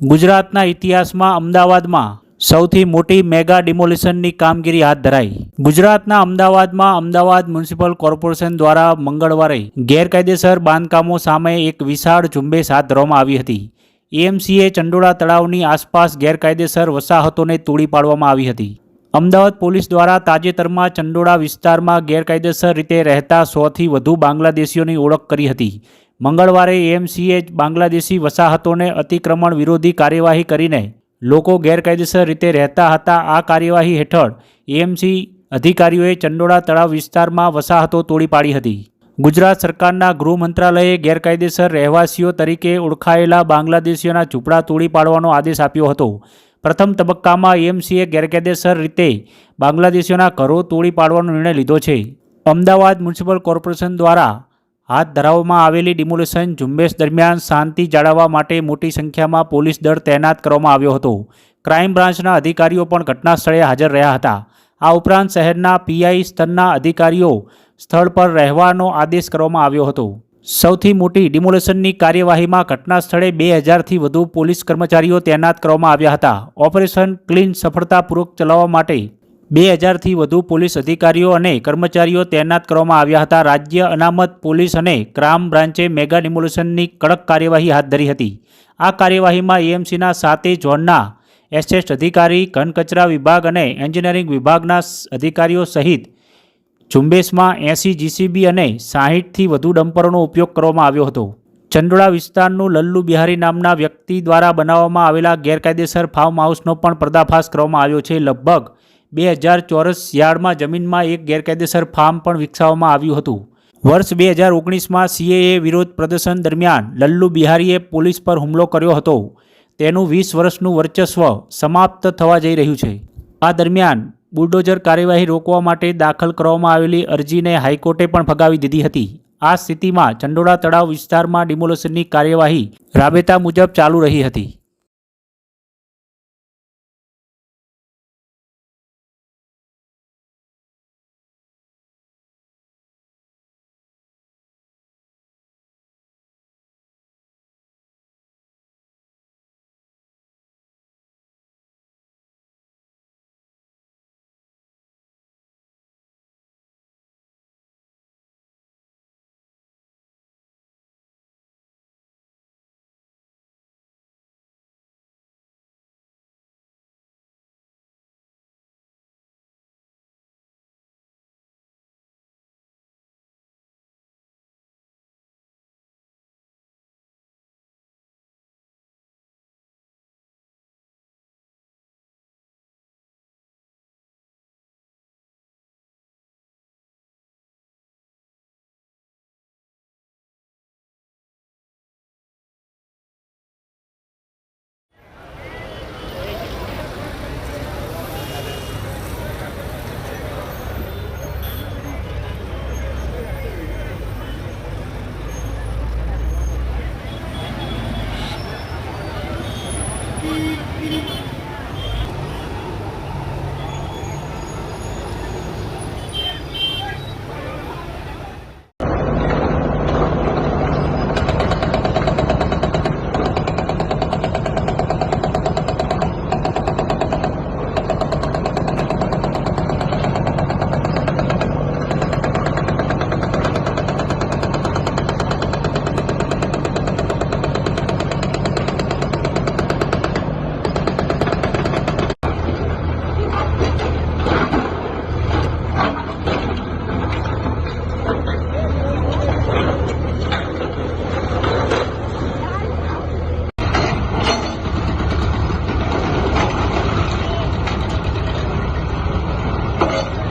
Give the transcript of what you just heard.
ગુજરાતના ઇતિહાસમાં અમદાવાદમાં સૌથી મોટી મેગા ડિમોલિશનની કામગીરી હાથ ધરાઈ. ગુજરાતના અમદાવાદમાં અમદાવાદ મ્યુનિસિપલ કોર્પોરેશન દ્વારા મંગળવારે ગેરકાયદેસર બાંધકામો સામે એક વિશાળ ઝુંબેશ હાથ ધરવામાં આવી હતી. એએમસીએ ચંડોળા તળાવની આસપાસ ગેરકાયદેસર વસાહતોને તોડી પાડવામાં આવી હતી. અમદાવાદ પોલીસ દ્વારા તાજેતરમાં ચંડોળા વિસ્તારમાં ગેરકાયદેસર રીતે રહેતા સોથી વધુ બાંગ્લાદેશીઓની ઓળખ કરી હતી. મંગળવારે એએમસીએ બાંગ્લાદેશી વસાહતોને અતિક્રમણ વિરોધી કાર્યવાહી કરીને લોકો ગેરકાયદેસર રીતે રહેતા હતા. આ કાર્યવાહી હેઠળ એએમસી અધિકારીઓએ ચંડોળા તળાવ વિસ્તારમાં વસાહતો તોડી પાડી હતી. ગુજરાત સરકારના ગૃહ મંત્રાલયે ગેરકાયદેસર રહેવાસીઓ તરીકે ઓળખાયેલા બાંગ્લાદેશીઓના ઝૂંપડા તોડી પાડવાનો આદેશ આપ્યો હતો. પ્રથમ તબક્કામાં એએમસીએ ગેરકાયદેસર રીતે બાંગ્લાદેશીઓના ઘરો તોડી પાડવાનો નિર્ણય લીધો છે. અમદાવાદ મ્યુનિસિપલ કોર્પોરેશન દ્વારા હાથ ધરાવવામાં આવેલી ડિમોલેશન ઝુંબેશ દરમિયાન શાંતિ જાળવવા માટે મોટી સંખ્યામાં પોલીસ દળ તૈનાત કરવામાં આવ્યો હતો. ક્રાઇમ બ્રાન્ચના અધિકારીઓ પણ ઘટના સ્થળે હાજર રહ્યા હતા. આ ઉપરાંત શહેરના પીઆઈ સ્તરના અધિકારીઓ સ્થળ પર રહેવાનો આદેશ કરવામાં આવ્યો હતો. સૌથી મોટી ડિમોલેશનની કાર્યવાહીમાં ઘટના સ્થળે બે હજારથી વધુ પોલીસ કર્મચારીઓ તૈનાત કરવામાં આવ્યા હતા. ઓપરેશન ક્લીન સફળતાપૂર્વક ચલાવવા માટે બે હજારથી વધુ પોલીસ અધિકારીઓ અને કર્મચારીઓ તૈનાત કરવામાં આવ્યા હતા. રાજ્ય અનામત પોલીસ અને ક્રાઇમ બ્રાન્ચે મેગા ડિમોલેશનની કડક કાર્યવાહી હાથ ધરી હતી. આ કાર્યવાહીમાં એએમસીના સાતે ઝોનના એસએસ અધિકારી ઘન કચરા વિભાગ અને એન્જિનિયરિંગ વિભાગના અધિકારીઓ સહિત ઝુંબેશમાં એંસી જીસીબી અને સાહીઠથી વધુ ડમ્પરોનો ઉપયોગ કરવામાં આવ્યો હતો. ચંડોળા વિસ્તારનું લલ્લુ બિહારી નામના વ્યક્તિ દ્વારા બનાવવામાં આવેલા ગેરકાયદેસર ફાર્મ હાઉસનો પણ પર્દાફાશ કરવામાં આવ્યો છે. લગભગ બે હજાર ચોરસ યાર્ડમાં જમીનમાં એક ગેરકાયદેસર ફાર્મ પણ વિકસાવવામાં આવ્યું હતું. વર્ષ બે હજાર ઓગણીસમાં સીએએ વિરોધ પ્રદર્શન દરમિયાન લલ્લુ બિહારીએ પોલીસ પર હુમલો કર્યો હતો. તેનું વીસ વર્ષનું વર્ચસ્વ સમાપ્ત થવા જઈ રહ્યું છે. આ દરમિયાન બુલડોઝર કાર્યવાહી રોકવા માટે દાખલ કરવામાં આવેલી અરજીને હાઈકોર્ટે પણ ફગાવી દીધી હતી. આ સ્થિતિમાં ચંડોળા તળાવ વિસ્તારમાં ડિમોલેશનની કાર્યવાહી રાબેતા મુજબ ચાલુ રહી હતી. August.